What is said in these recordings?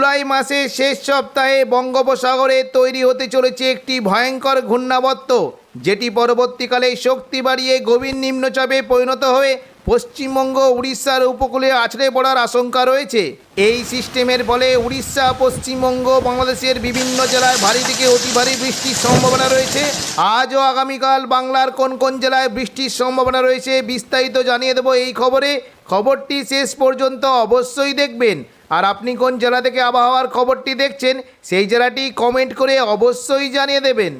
জুলাই মাসের শেষ সপ্তাহে বঙ্গোপসাগরে তৈরি হতে চলেছে একটি ভয়ঙ্কর ঘূর্ণাবর্ত, যেটি পরবর্তীকালে শক্তি বাড়িয়ে গভীর নিম্নচাপে পরিণত হয়ে পশ্চিমবঙ্গ উড়িষ্যার উপকূলে আছড়ে পড়ার আশঙ্কা রয়েছে। এই সিস্টেমের ফলে উড়িষ্যা, পশ্চিমবঙ্গ, বাংলাদেশের বিভিন্ন জেলায় ভারী থেকে অতি ভারী বৃষ্টির সম্ভাবনা রয়েছে। আজ ও আগামীকাল বাংলার কোন কোন জেলায় বৃষ্টির সম্ভাবনা রয়েছে বিস্তারিত জানিয়ে দেবো এই খবরে। খবরটি শেষ পর্যন্ত অবশ্যই দেখবেন। আর আপনি কোন জেলা থেকে আবহাওয়ার খবরটি দেখছেন, সেই জেলাটি কমেন্ট করে অবশ্যই জানিয়ে দেবেন।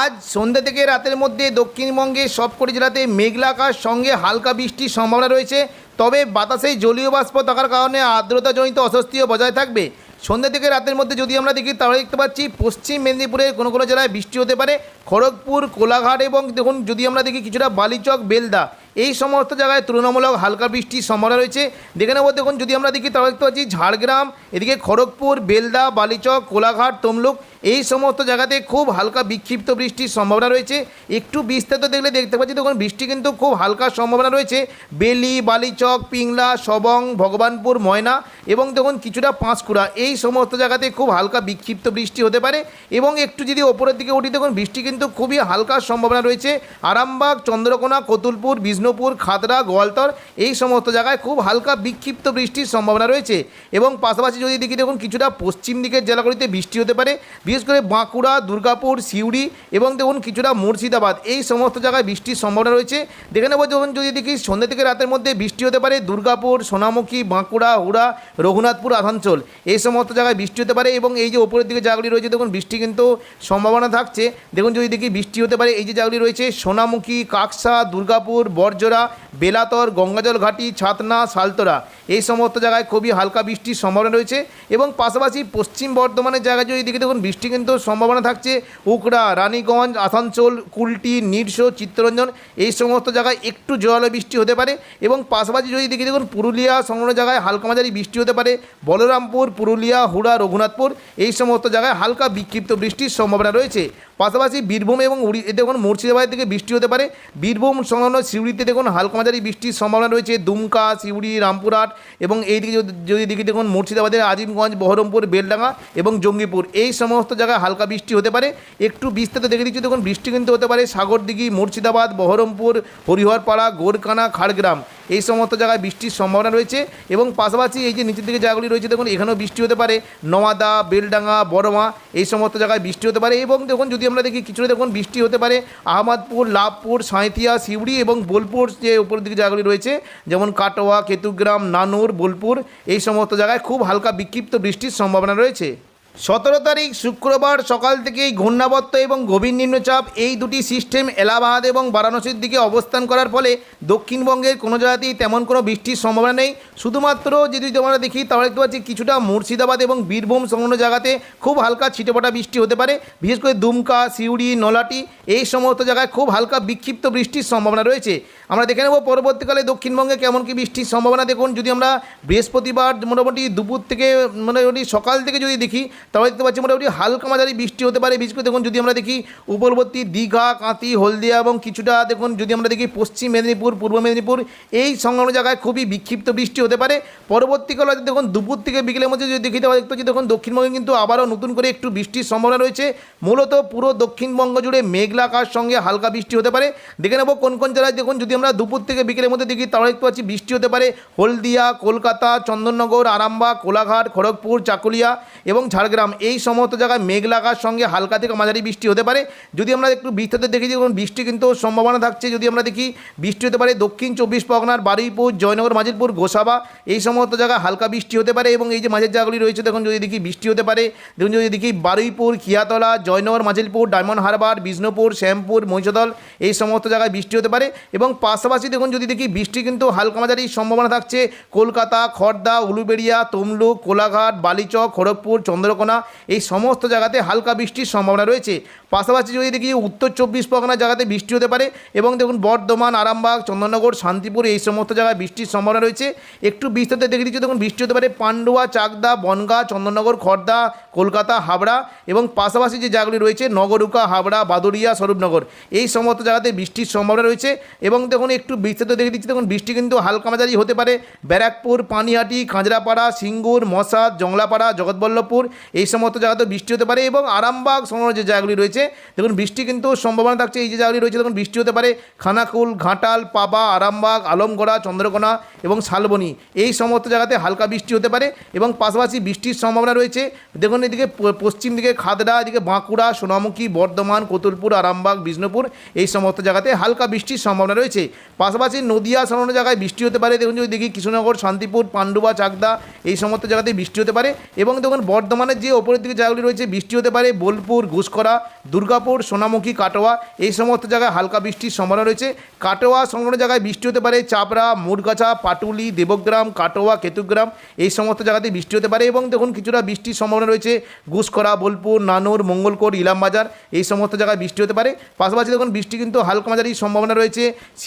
আজ সন্ধ্যা থেকে রাতের মধ্যে দক্ষিণবঙ্গের সবকটি জেলাতে মেঘলা আকাশ, সঙ্গে হালকা বৃষ্টির সম্ভাবনা রয়েছে। তবে বাতাসে জলীয় বাষ্প থাকার কারণে আর্দ্রতাজনিত অস্বস্তিও বজায় থাকবে। সন্ধ্যা থেকে রাতের মধ্যে যদি আমরা দেখি, তাহলে দেখতে পাচ্ছি পশ্চিম মেদিনীপুরের কোনো কোনো জেলায় বৃষ্টি হতে পারে। খড়গপুর, কোলাঘাট এবং দেখুন যদি আমরা দেখি, কিছুটা বালিচক, বেলদা। এই সমস্ত জায়গায় তুলনামূলক হালকা বৃষ্টির সম্ভাবনা রয়েছে। দেখে নেব, দেখুন, যদি আমরা দেখি, তাহলে দেখতে পাচ্ছি ঝাড়গ্রাম, এদিকে খড়গপুর, বেলদা, বালিচক, কোলাঘাট, তমলুক, এই সমস্ত জায়গাতে খুব হালকা বিক্ষিপ্ত বৃষ্টির সম্ভাবনা রয়েছে। একটু বিস্তারিত দেখলে দেখতে পাচ্ছি, দেখুন, বৃষ্টি কিন্তু খুব হালকা সম্ভাবনা রয়েছে। বেলি, বালিচক, পিংলা, সবং, ভগবানপুর, ময়না এবং দেখুন, কিছুটা পাঁশকুড়া। এই সমস্ত জায়গাতে খুব হালকা বিক্ষিপ্ত বৃষ্টি হতে পারে এবং একটু যদি ওপরের দিকে উঠি, দেখুন, বৃষ্টি কিন্তু খুবই হালকা সম্ভাবনা রয়েছে। আরামবাগ, চন্দ্রকোনা, কতুলপুর বিষ্ণুপুর খাতড়া গোয়ালতর এই সমস্ত জায়গায় খুব হালকা বিক্ষিপ্ত বৃষ্টির সম্ভাবনা রয়েছে। এবং পাশাপাশি যদি দেখি দেখুন, কিছুটা পশ্চিম দিকের জেলাগুলিতে বৃষ্টি হতে পারে। বিশেষ করে বাঁকুড়া, দুর্গাপুর, সিউড়ি এবং দেখুন, কিছুটা মুর্শিদাবাদ এই সমস্ত জায়গায় বৃষ্টির সম্ভাবনা রয়েছে। দেখে নেব যখন যদি দেখি সন্ধ্যে থেকে রাতের মধ্যে বৃষ্টি হতে পারে, দুর্গাপুর, সোনামুখী, বাঁকুড়া হুড়া রঘুনাথপুর, আসানসোল এই সমস্ত জায়গায় বৃষ্টি হতে পারে এবং এই যে উপরের দিকে জায়গাগুলি রয়েছে, দেখুন, বৃষ্টি কিন্তু সম্ভাবনা থাকছে। দেখুন, যদি দেখি বৃষ্টি হতে পারে, এই যে জায়গাগুলি রয়েছে, সোনামুখী, কাকসা, দুর্গাপুর বরজোড়া, বেলাতর, গঙ্গাজল ঘাটি, ছাতনা সালতোরা এই সমস্ত জায়গায় খুবই হালকা বৃষ্টির সম্ভাবনা রয়েছে এবং পাশাপাশি পশ্চিম বর্ধমানের জায়গায় যদি দেখি দেখুন, বৃষ্টি কিন্তু সম্ভাবনা থাকছে। উকড়া, রানীগঞ্জ, আসানসোল, কুলটি, নিরস, চিত্তরঞ্জন এই সমস্ত জায়গায় একটু জোরালো বৃষ্টি হতে পারে এবং পাশাপাশি যদি দেখি দেখুন, পুরুলিয়া সংলগ্ন জায়গায় হালকা মাঝারি বৃষ্টি হতে পারে। বলরামপুর, পুরুলিয়া, হুড়া, রঘুনাথপুর এই সমস্ত জায়গায় হালকা বিক্ষিপ্ত বৃষ্টির সম্ভাবনা রয়েছে। পাশাপাশি বীরভূম এবং উড়ি দেখুন মুর্শিদাবাদের দিকে বৃষ্টি হতে পারে। বীরভূম সংলগ্ন সিউড়িতে দেখুন হালকা মাঝারি বৃষ্টির সম্ভাবনা রয়েছে। দুমকা, সিউড়ি, রামপুরহাট এবং এই দিকে যদি- যদি দেখি দেখুন মুর্শিদাবাদের আজিমগঞ্জ, বহরমপুর, বেলডাঙ্গা এবং জঙ্গিপুর। এই সমস্ত জায়গায় হালকা বৃষ্টি হতে পারে। একটু বিস্তারিত দেখে দিচ্ছি দেখুন, বৃষ্টি কিন্তু হতে পারে সাগরদিঘি, মুর্শিদাবাদ, বহরমপুর, হরিহরপাড়া গোরকানা খাড়গ্রাম। এই সমস্ত জায়গায় বৃষ্টির সম্ভাবনা রয়েছে এবং পাশাপাশি এই যে নিচের দিকে জায়গাগুলি রয়েছে দেখুন, এখানেও বৃষ্টি হতে পারে। নওয়াদা, বেলডাঙ্গা, বড়মা এই সমস্ত জায়গায় বৃষ্টি হতে পারে এবং দেখুন যদি আমরা দেখি, কিছুটা দেখুন, বৃষ্টি হতে পারে। আহমদপুর, লাভপুর, সাঁইথিয়া, সিউড়ি এবং বোলপুর যে উপর দিকে জায়গাগুলি রয়েছে, যেমন কাটোয়া, কেতুগ্রাম, নানুর, বোলপুর, এই সমস্ত জায়গায় খুব হালকা বিক্ষিপ্ত বৃষ্টির সম্ভাবনা রয়েছে। সতেরো তারিখ শুক্রবার সকাল থেকেই ঘূর্ণাবর্ত এবং গভীর নিম্নচাপ এই দুটি সিস্টেম এলাহাবাদ এবং বারাণসীর দিকে অবস্থান করার ফলে দক্ষিণবঙ্গের কোনো জায়গাতেই তেমন কোনো বৃষ্টির সম্ভাবনা নেই। শুধুমাত্র যদি আমরা দেখি, তাহলে দেখতে পাচ্ছি কিছুটা মুর্শিদাবাদ এবং বীরভূম সংলগ্ন জায়গাতে খুব হালকা ছিটেফোঁটা বৃষ্টি হতে পারে। বিশেষ করে দুমকা, সিউড়ি, নলাটি এই সমস্ত জায়গায় খুব হালকা বিক্ষিপ্ত বৃষ্টির সম্ভাবনা রয়েছে। আমরা দেখে নেব পরবর্তীকালে দক্ষিণবঙ্গে কেমন কি বৃষ্টির সম্ভাবনা। দেখুন, যদি আমরা বৃহস্পতিবার মোটামুটি দুপুর থেকে মোটামুটি সকাল থেকে যদি দেখি, তাহলে দেখতে পাচ্ছি মোটামুটি হালকা মাঝারি বৃষ্টি হতে পারে। বিশেষ করে দেখুন, যদি আমরা দেখি উপরবর্তী দীঘা কাঁতি হলদিয়া এবং কিছুটা দেখুন, যদি আমরা দেখি পশ্চিম মেদিনীপুর, পূর্ব মেদিনীপুর, এই সংলগ্ন জায়গায় খুবই বিক্ষিপ্ত বৃষ্টি হতে পারে। পরবর্তীকালে দেখুন, দুপুর থেকে বিকেলের মধ্যে যদি দেখি, তাহলে দেখতে পাচ্ছি দেখুন, দক্ষিণবঙ্গে কিন্তু আবারও নতুন করে একটু বৃষ্টির সম্ভাবনা রয়েছে। মূলত পুরো দক্ষিণবঙ্গ জুড়ে মেঘলা আকাশ সঙ্গে হালকা বৃষ্টি হতে পারে। দেখে নেব কোন কোন জেলায় দেখুন, যদি আমরা দুপুর থেকে বিকেলের মধ্যে দেখি, তাহলে দেখতে পাচ্ছি বৃষ্টি হতে পারে। হলদিয়া, কলকাতা, চন্দননগর, আরামবাগ, কোলাঘাট, খড়গপুর, চাকুলিয়া এবং ঝাড়গ্রাম। এই সমস্ত জায়গায় মেঘলা আকাশ সঙ্গে হালকা থেকে মাঝারি বৃষ্টি হতে পারে। যদি আমরা একটু বিস্তারিত দেখি দেখুন, বৃষ্টি কিন্তু সম্ভাবনা থাকছে। যদি আমরা দেখি, বৃষ্টি হতে পারে দক্ষিণ চব্বিশ পরগনার বারুইপুর, জয়নগর মাজিলপুর গোসাবা। এই সমস্ত জায়গায় হালকা বৃষ্টি হতে পারে এবং এই যে মাঝের জায়গাগুলি রয়েছে, দেখুন, যদি দেখি বৃষ্টি হতে পারে। দেখুন, যদি দেখি বারুইপুর, খিয়াতলা, জয়নগর, মাজিলপুর, ডায়মন্ড হারবার, বিষ্ণুপুর, শ্যামপুর, মহিষদল, এই সমস্ত জায়গায় বৃষ্টি হতে পারে এবং পাশাপাশি দেখুন, যদি দেখি বৃষ্টি কিন্তু হালকা মাঝারি সম্ভাবনা থাকছে। কলকাতা খড়দা উলুবেড়িয়া, তমলুক, কোলাঘাট, বালিচক, খড়গপুর, চন্দ্রকোনা, এই সমস্ত জায়গাতে হালকা বৃষ্টির সম্ভাবনা রয়েছে। পাশাপাশি যদি দেখি উত্তর চব্বিশ পরগনা জায়গাতে বৃষ্টি হতে পারে এবং দেখুন, বর্ধমান, আরামবাগ, চন্দননগর, শান্তিপুর, এই সমস্ত জায়গায় বৃষ্টির সম্ভাবনা রয়েছে। একটু বিস্তারিত দেখে দিচ্ছি, দেখুন, বৃষ্টি হতে পারে পান্ডুয়া, চাকদা, বনগা, চন্দননগর খড়দা কলকাতা, হাবড়া এবং পাশাপাশি যে জায়গাগুলি রয়েছে, নগরুকা, হাবড়া বাদুরিয়া স্বরূপনগর, এই সমস্ত জায়গাতে বৃষ্টির সম্ভাবনা রয়েছে এবং দেখুন একটু বিস্তারিত দেখে দিচ্ছি। দেখুন বৃষ্টি কিন্তু হালকা মাঝারি হতে পারে। ব্যারাকপুর, পানিহাটি, খাঁজরাপাড়া, সিঙ্গুর, মশাদ, জংলাপাড়া, জগৎবল্লভপুর এই সমস্ত জায়গাতে বৃষ্টি হতে পারে এবং আরামবাগ সংলগ্ন যে জায়গাগুলি রয়েছে, দেখুন বৃষ্টি কিন্তু সম্ভাবনা থাকছে এই যে জায়গাগুলি রয়েছে, দেখুন বৃষ্টি হতে পারে খানাকুল, ঘাটাল, পাবা, আরামবাগ, আলমগড়া, চন্দ্রকোনা এবং শালবনী এই সমস্ত জায়গাতে হালকা বৃষ্টি হতে পারে এবং পাশাপাশি বৃষ্টির সম্ভাবনা রয়েছে। দেখুন এদিকে পশ্চিম দিকে খাদড়া, এদিকে বাঁকুড়া, সোনামুখী, বর্ধমান, কতুলপুর, আরামবাগ, বিষ্ণুপুর এই সমস্ত জায়গাতে হালকা বৃষ্টির সম্ভাবনা রয়েছে। পাশাপাশি নদিয়া সংলগ্ন জায়গায় বৃষ্টি হতে পারে। দেখুন যদি দেখি কৃষ্ণনগর, শান্তিপুর, পান্ডুয়া, চাকদা, এই সমস্ত জায়গাতে বৃষ্টি হতে পারে এবং দেখুন বর্ধমানের যে ওপরের দিকে জায়গাগুলি রয়েছে, বৃষ্টি হতে পারে বোলপুর ঘুষকরা দুর্গাপুর, সোনামুখী, কাটোয়া, এই সমস্ত জায়গায় হালকা বৃষ্টির সম্ভাবনা রয়েছে। কাটোয়া সংলগ্ন জায়গায় বৃষ্টি হতে পারে, চাপড়া, মুরগাছা, পাটুলি, দেবগ্রাম, কাটোয়া, কেতুগ্রাম, এই সমস্ত জায়গাতে বৃষ্টি হতে পারে এবং দেখুন কিছুটা বৃষ্টির সম্ভাবনা রয়েছে। ঘুষকরা বোলপুর, নানুর, মঙ্গলকোট, ইলামবাজার, এই সমস্ত জায়গায় বৃষ্টি হতে পারে। পাশাপাশি দেখুন বৃষ্টি কিন্তু হালকা মাঝারি সম্ভাবনা রয়েছে।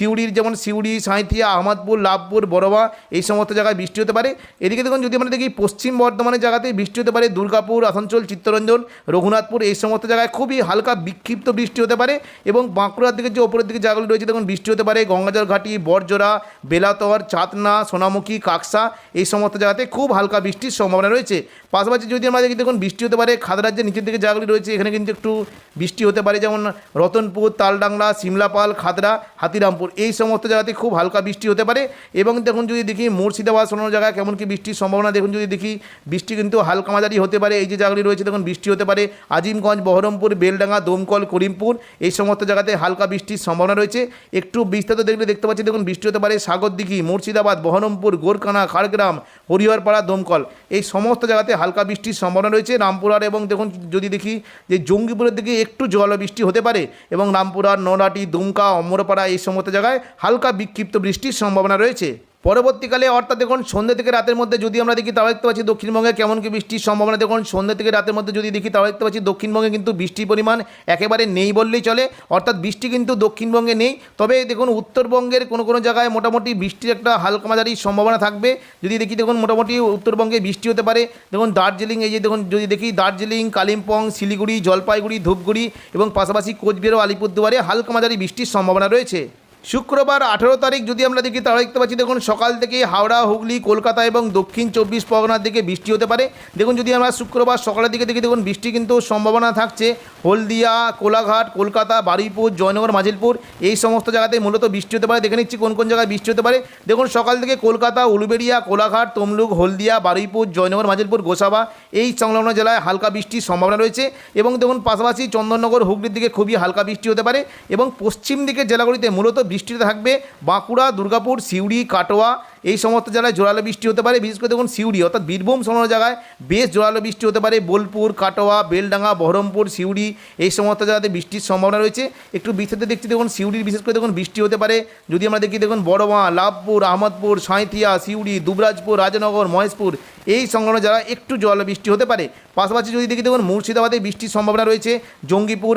সিউড়ির যেমন সিউড়ি, সাঁইথিয়া, আহমদপুর, লাভপুর বড়মা এই সমস্ত জায়গায় বৃষ্টি হতে পারে। এদিকে দেখুন, যদি আমরা দেখি পশ্চিম বর্ধমানের জায়গাতে বৃষ্টি হতে পারে, দুর্গাপুর, আসানসোল, চিত্তরঞ্জন, রঘুনাথপুর, এই সমস্ত জায়গায় খুবই হালকা বিক্ষিপ্ত বৃষ্টি হতে পারে এবং বাঁকুড়ার দিকে যে ওপরের দিকে জায়গাগুলি রয়েছে, দেখুন বৃষ্টি হতে পারে গঙ্গাজল ঘাটি বরজোড়া বেলাতর, চাতনা, সোনামুখী, কাকসা, এই সমস্ত জায়গাতে খুব হালকা বৃষ্টির সম্ভাবনা রয়েছে। পাশাপাশি যদি আমরা দেখি, দেখুন বৃষ্টি হতে পারে খাদরার যে নিচের দিকে জায়গাগুলি রয়েছে, এখানে কিন্তু একটু বৃষ্টি হতে পারে, যেমন রতনপুর, তালডাংরা, সিমলাপাল, খাদরা, হাতিরামপুর এই সমস্ত জায়গাতে খুব হালকা বৃষ্টি হতে পারে। এবং দেখুন যদি দেখি মুর্শিদাবাদ কোনো জায়গায় কেমন কি বৃষ্টির সম্ভাবনা, দেখুন যদি দেখি বৃষ্টি কিন্তু হালকা মাঝারি হতে পারে। এই যে জায়গাগুলি রয়েছে, দেখুন বৃষ্টি হতে পারে। আজিমগঞ্জ, বহরমপুর, বেলডাঙ্গা, দমকল, করিমপুর, এই সমস্ত জায়গাতে হালকা বৃষ্টির সম্ভাবনা রয়েছে। একটু বিস্তারিত দেখলে দেখতে পাচ্ছি দেখুন বৃষ্টি হতে পারে সাগরদিঘি, মুর্শিদাবাদ, বহরমপুর গোরকানা খাড়গ্রাম, হরিহরপাড়া, দমকল। এই সমস্ত জায়গাতে হালকা বৃষ্টির সম্ভাবনা রয়েছে। রামপুরহাট এবং দেখুন যদি দেখি যে জঙ্গিপুরের দিকে একটু জল বৃষ্টি হতে পারে। এবং রামপুরহাট নরাটি দুমকা, অমরপাড়া এই সমস্ত জায়গায় হালকা বিক্ষিপ্ত বৃষ্টির সম্ভাবনা রয়েছে। পরবর্তীকালে অর্থাৎ দেখুন, সন্ধ্যে থেকে রাতের মধ্যে যদি আমরা দেখি তাও দেখতে পাচ্ছি দক্ষিণবঙ্গে কেমন কি বৃষ্টির সম্ভাবনা। দেখুন, সন্ধ্যে থেকে রাতের মধ্যে যদি দেখি তাও দেখতে পাচ্ছি দক্ষিণবঙ্গে কিন্তু বৃষ্টির পরিমাণ একেবারে নেই বললেই চলে। অর্থাৎ বৃষ্টি কিন্তু দক্ষিণবঙ্গে নেই। তবে দেখুন, উত্তরবঙ্গের কোনো কোনো জায়গায় মোটামুটি বৃষ্টির একটা হালকা মাঝারি সম্ভাবনা থাকবে। যদি দেখি, দেখুন, মোটামুটি উত্তরবঙ্গে বৃষ্টি হতে পারে। দেখুন, দার্জিলিং, এই যে দেখুন, যদি দেখি, দার্জিলিং, কালিম্পং, শিলিগুড়ি, জলপাইগুড়ি, ধূপগুড়ি এবং পাশাপাশি কোচবিহার ও আলিপুরদুয়ারে হালকা মাঝারি বৃষ্টির সম্ভাবনা রয়েছে। শুক্রবার আঠেরো তারিখ যদি আমরা দেখি, তাহলে দেখতে পাচ্ছি, দেখুন, সকাল থেকে হাওড়া, হুগলি, কলকাতা এবং দক্ষিণ চব্বিশ পরগনার দিকে বৃষ্টি হতে পারে। দেখুন, যদি আমরা শুক্রবার সকালের দিকে দেখি, দেখুন, বৃষ্টি কিন্তু সম্ভাবনা থাকছে। হলদিয়া, কোলাঘাট, কলকাতা, বারুইপুর, জয়নগর, মাজিলপুর, এই সমস্ত জায়গাতে মূলত বৃষ্টি হতে পারে। দেখে নিচ্ছি কোন কোন জায়গায় বৃষ্টি হতে পারে। দেখুন, সকাল থেকে কলকাতা, উলুবেড়িয়া, কোলাঘাট, তমলুক, হলদিয়া, বারুইপুর, জয়নগর, মাজিলপুর, গোসাবা, এই সংলগ্ন জেলায় হালকা বৃষ্টির সম্ভাবনা রয়েছে এবং দেখুন, পাশাপাশি চন্দননগর, হুগলির দিকে খুবই হালকা বৃষ্টি হতে পারে এবং পশ্চিম দিকের জেলাগুলিতে মূলত বৃষ্টিতে থাকবে বাঁকুড়া দুর্গাপুর সিউড়ি কাটোয়া এই সমস্ত জায়গায় জোরালো বৃষ্টি হতে পারে, বিশেষ করে দেখুন সিউড়ি, অর্থাৎ বীরভূম সংলগ্ন জায়গায় বেশ জোরালো বৃষ্টি হতে পারে, বোলপুর, কাটোয়া, বেলডাঙ্গা, বহরমপুর, সিউড়ি, এই সমস্ত জায়গাতে বৃষ্টির সম্ভাবনা রয়েছে। একটু বিস্তারিত দেখছি দেখুন সিউড়ির, বিশেষ করে দেখুন বৃষ্টি হতে পারে। যদি আমরা দেখি দেখুন বড়মা, লাভপুর, আহমদপুর, সাঁইথিয়া, সিউড়ি, দুবরাজপুর, রাজনগর, মহেশপুর, এই সংলগ্ন জায়গায় একটু জল বৃষ্টি হতে পারে। পাশাপাশি যদি দেখি দেখুন মুর্শিদাবাদে বৃষ্টির সম্ভাবনা রয়েছে। জঙ্গিপুর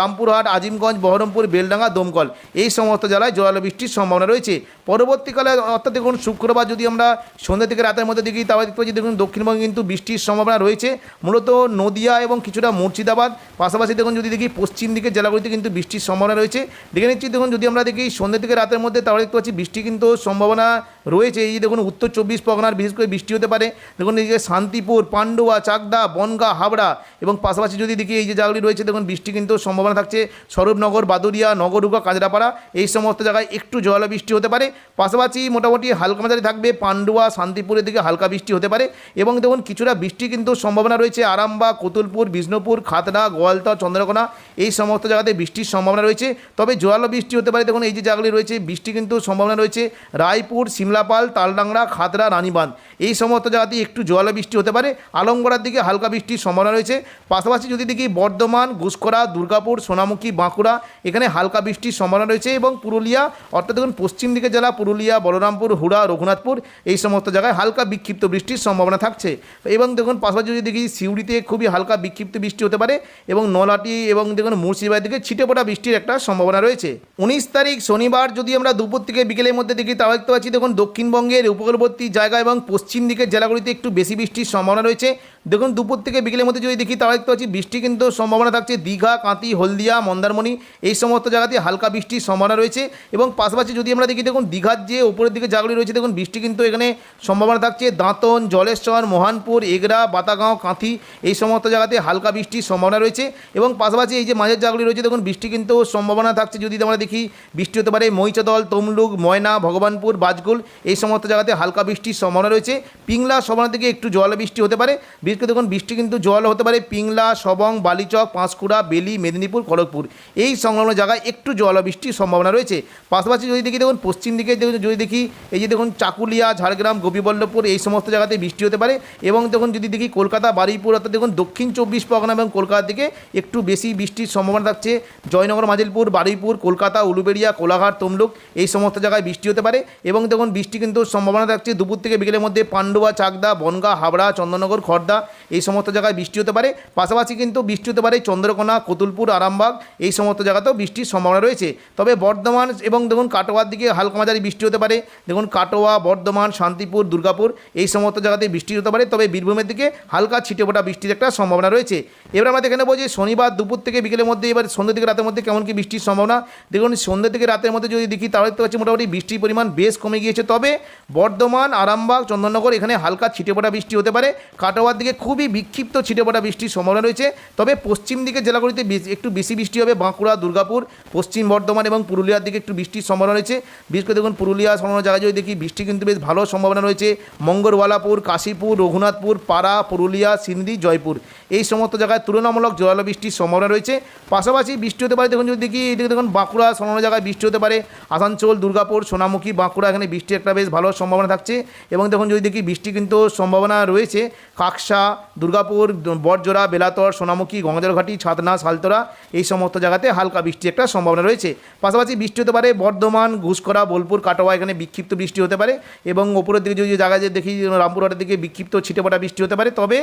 রামপুরহাট, আজিমগঞ্জ, বহরমপুর, বেলডাঙ্গা, দমকল, এই সমস্ত জেলায় জল বৃষ্টির সম্ভাবনা রয়েছে। পরবর্তীকালে, অর্থাৎ দেখুন শুক্রবার যদি আমরা সন্ধ্যা থেকে রাতের মধ্যে দেখি, তাহলে দেখতে পাচ্ছি, দেখুন দক্ষিণবঙ্গে কিন্তু বৃষ্টির সম্ভাবনা রয়েছে। মূলত নদিয়া এবং কিছুটা মুর্শিদাবাদ, পাশাপাশি দেখুন যদি দেখি পশ্চিম দিকের জেলাগুলিতে কিন্তু বৃষ্টির সম্ভাবনা রয়েছে। দেখে নিচ্ছি, দেখুন যদি আমরা দেখি সন্ধ্যা থেকে রাতের মধ্যে, তাহলে দেখতে পাচ্ছি বৃষ্টি কিন্তু সম্ভাবনা রয়েছে। এই দেখুন উত্তর চব্বিশ পরগনার, বিশেষ করে বৃষ্টি হতে পারে। দেখুন এই যে শান্তিপুর, পান্ডুয়া, চাকদা, বনগা, হাবড়া এবং পাশাপাশি যদি দেখি এই যে জায়গাগুলি রয়েছে, দেখুন বৃষ্টি কিন্তু সম্ভাবনা থাকছে। স্বরূপনগর বাদুরিয়া নগরুকা কাঁচরাপাড়া, এই সমস্ত জায়গায় একটু জল বৃষ্টি হতে পারে। পাশাপাশি মোটামুটি হালকা মাঝারি থাকবে, পান্ডুয়া, শান্তিপুরের দিকে হালকা বৃষ্টি হতে পারে এবং দেখুন কিছুটা বৃষ্টি কিন্তু সম্ভাবনা রয়েছে। আরামবাগ, কতুলপুর, বিষ্ণুপুর, খাতড়া, গোয়ালতা, চন্দ্রকোনা এই সমস্ত জায়গাতে বৃষ্টির সম্ভাবনা রয়েছে। তবে জোরালো বৃষ্টি হতে পারে, দেখুন এই যে জায়গাগুলি রয়েছে, বৃষ্টি কিন্তু সম্ভাবনা রয়েছে। রায়পুর, সিমলাপাল, তালডাংরা, খাতড়া, রানীবাঁধ এই সমস্ত জায়গাতে একটু জোয়ালো বৃষ্টি হতে পারে। আলমগড়ার দিকে হালকা বৃষ্টির সম্ভাবনা রয়েছে। পাশাপাশি যদি দেখি বর্ধমান ঘুষকরা দুর্গাপুর, সোনামুখী, বাঁকুড়া এখানে হালকা বৃষ্টির সম্ভাবনা রয়েছে এবং পুরুলিয়া, অর্থাৎ দেখুন পশ্চিম দিকে জেলা পুরুলিয়া, বলরামপুর, হুড়া রঘুনাথপুর, এই সমস্ত জায়গায় হালকা বিক্ষিপ্ত বৃষ্টির সম্ভাবনা থাকছে। এবং দেখুন, পাশাপাশি যদি দেখি, সিউড়িতে খুবই হালকা বিক্ষিপ্ত বৃষ্টি হতে পারে এবং নলাটি এবং দেখুন মুর্শিদাবাদ দিকে ছিটে পড়া বৃষ্টির একটা সম্ভাবনা রয়েছে। উনিশ তারিখ শনিবার যদি আমরা দুপুর থেকে বিকেলের মধ্যে দেখি তাও দেখতে পাচ্ছি, দেখুন, দক্ষিণবঙ্গের উপকূলবর্তী জায়গা এবং পশ্চিম দিকের জেলাগুলিতে একটু বেশি বৃষ্টির সম্ভাবনা রয়েছে। দেখুন, দুপুর থেকে বিকেলের মধ্যে যদি দেখি, তাহলে দেখতে পাচ্ছি বৃষ্টি কিন্তু সম্ভাবনা থাকছে। দীঘা কাঁতি হলদিয়া, মন্দারমণি, এই সমস্ত জায়গাতে হালকা বৃষ্টির সম্ভাবনা রয়েছে। এবং পাশাপাশি যদি আমরা দেখি, দেখুন, দীঘার যে উপরের দিকে জায়গাগুলি রয়েছে, দেখুন, বৃষ্টি কিন্তু এখানে সম্ভাবনা থাকছে। দাঁতন, জলেশ্বর, মোহানপুর এগরা বাতাগাঁও, কাঁথি, এই সমস্ত জায়গাতে হালকা বৃষ্টির সম্ভাবনা রয়েছে। এবং পাশাপাশি এই যে মাঝের জায়গাগুলি রয়েছে, দেখুন, বৃষ্টি কিন্তু সম্ভাবনা থাকছে। যদি আমরা দেখি, বৃষ্টি হতে পারে মহিচাদল তমলুক, ময়না, ভগবানপুর, বাজগুল, এই সমস্ত জায়গাতে হালকা বৃষ্টির সম্ভাবনা রয়েছে। পিংলা সম্ভাবনা থেকে একটু জল বৃষ্টি হতে পারে। বিশেষ দেখুন, বৃষ্টি কিন্তু জল হতে পারে পিংলা, সবং, বালিচক, পাঁশকুড়া, বেলি, মেদিনীপুর, খড়গপুর। এই সংলগ্ন জায়গায় একটু জল বৃষ্টির সম্ভাবনা রয়েছে। পাশাপাশি যদি দেখি, দেখুন, পশ্চিম দিকে যদি দেখি, এই যে দেখুন, চাকুলিয়া, ঝাড়গ্রাম, গোপীবল্লভপুর, এই সমস্ত জায়গাতে বৃষ্টি হতে পারে। এবং দেখুন, যদি দেখি, কলকাতা, বারুইপুর, অর্থাৎ দেখুন, দক্ষিণ চব্বিশ পরগনা এবং কলকাতার দিকে একটু বেশি বৃষ্টির সম্ভাবনা থাকছে। জয়নগর, মাজিলপুর, বারুইপুর, কলকাতা, উলুবেড়িয়া, কোলাঘাট, তমলুক, এই সমস্ত জায়গায় বৃষ্টি হতে পারে। এবং দেখুন, বৃষ্টি কিন্তু সম্ভাবনা থাকছে দুপুর থেকে বিকেলের মধ্যে পান্ডুয়া, চাকদা, বনগা, হাবড়া, চন্দননগর খড়দা এই সমস্ত জায়গায় বৃষ্টি হতে পারে। পাশাপাশি কিন্তু বৃষ্টি হতে পারে চন্দ্রকোনা, কতুলপুর, আরামবাগ, এই সমস্ত জায়গাতেও বৃষ্টির সম্ভাবনা রয়েছে। তবে বর্ধমান এবং দেখুন কাটোয়ার দিকে হালকা মাঝারি বৃষ্টি হতে পারে। দেখুন কাটোয়া, বর্ধমান, শান্তিপুর, দুর্গাপুর, এই সমস্ত জায়গাতে বৃষ্টি হতে পারে। তবে বীরভূমের দিকে হালকা ছিটেফোঁটা বৃষ্টির একটা সম্ভাবনা রয়েছে। এবার আমরা এখানে বলছি শনিবার দুপুর থেকে বিকেলের মধ্যে, এবার সন্ধ্যে থেকে রাতের মধ্যে কেমন কি বৃষ্টির সম্ভাবনা। দেখুন সন্ধ্যে থেকে রাতের মধ্যে যদি দেখি, তাহলে দেখতে পাচ্ছি মোটামুটি বৃষ্টির পরিমাণ বেশ কমে গিয়েছে। তবে বর্ধমান, আরামবাগ, চন্দননগর এখানে হালকা ছিটেফোঁটা বৃষ্টি হতে পারে। কাটোয়ার দিকে খুবই বিক্ষিপ্ত ছিটেফোঁটা বৃষ্টির সম্ভাবনা রয়েছে। তবে পশ্চিম দিকে জেলাগুলিতে একটু বেশি বৃষ্টি হবে। বাঁকুড়া, দুর্গাপুর, পশ্চিম বর্ধমান এবং পুরুলিয়ার দিকে একটু বৃষ্টির সম্ভাবনা রয়েছে। বিশেষ করে দেখুন, পুরুলিয়া সংলগ্ন জায়গায় যদি দেখি, বৃষ্টি কিন্তু বেশ ভালো সম্ভাবনা রয়েছে। মঙ্গলওয়ালাপুর কাশীপুর, রঘুনাথপুর, পাড়া, পুরুলিয়া, সিন্দি, জয়পুর। এই সমস্ত জায়গায় তুলনামূলক জোরালো বৃষ্টির সম্ভাবনা রয়েছে। পাশাপাশি বৃষ্টি হতে পারে, দেখুন যদি দেখি, এদিকে দেখুন, বাঁকুড়া সংলগ্ন জায়গায় বৃষ্টি হতে পারে। আসানসোল, দুর্গাপুর, সোনামুখী, বাঁকুড়া, এখানে বৃষ্টি একটা বেশ ভালো সম্ভাবনা থাকছে। এবং দেখুন যদি দেখি, বৃষ্টি কিন্তু সম্ভাবনা রয়েছে। কাকসা দুর্গাপুর, বটজোড়া, বেলাতর, সোনামুখী, গঙ্গাজলঘাটি, ছাতনা সালতরা এই সমস্ত জায়গাতে হালকা বৃষ্টি একটা সম্ভাবনা রয়েছে। পাশাপাশি বৃষ্টি হতে পারে বর্ধমান ঘুষকরা বোলপুর, কাটোয়া, এখানে বিক্ষিপ্ত বৃষ্টি হতে পারে এবং ওপরের দিকে যদি জায়গায় যে দেখি, রামপুরহাটের দিকে বিক্ষিপ্ত ছিটেফোঁটা বৃষ্টি হতে পারে। তবে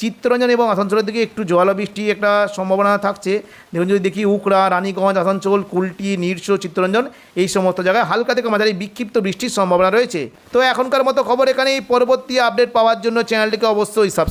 চিত্তরঞ্জন এবং আসানসোলের দিকে একটু বৃষ্টি একটা সম্ভাবনা থাকছে। দেখুন, যদি দেখি উকড়া, রানীগঞ্জ, আসানসোল, কুলটি, নিরসো, চিত্তরঞ্জন, এই সমস্ত জায়গায় হালকা থেকে মাঝারি বিক্ষিপ্ত বৃষ্টির সম্ভাবনা রয়েছে। তো এখনকার মতো খবর এখানেই। পরবর্তী আপডেট পাওয়ার জন্য চ্যানেলটিকে অবশ্যই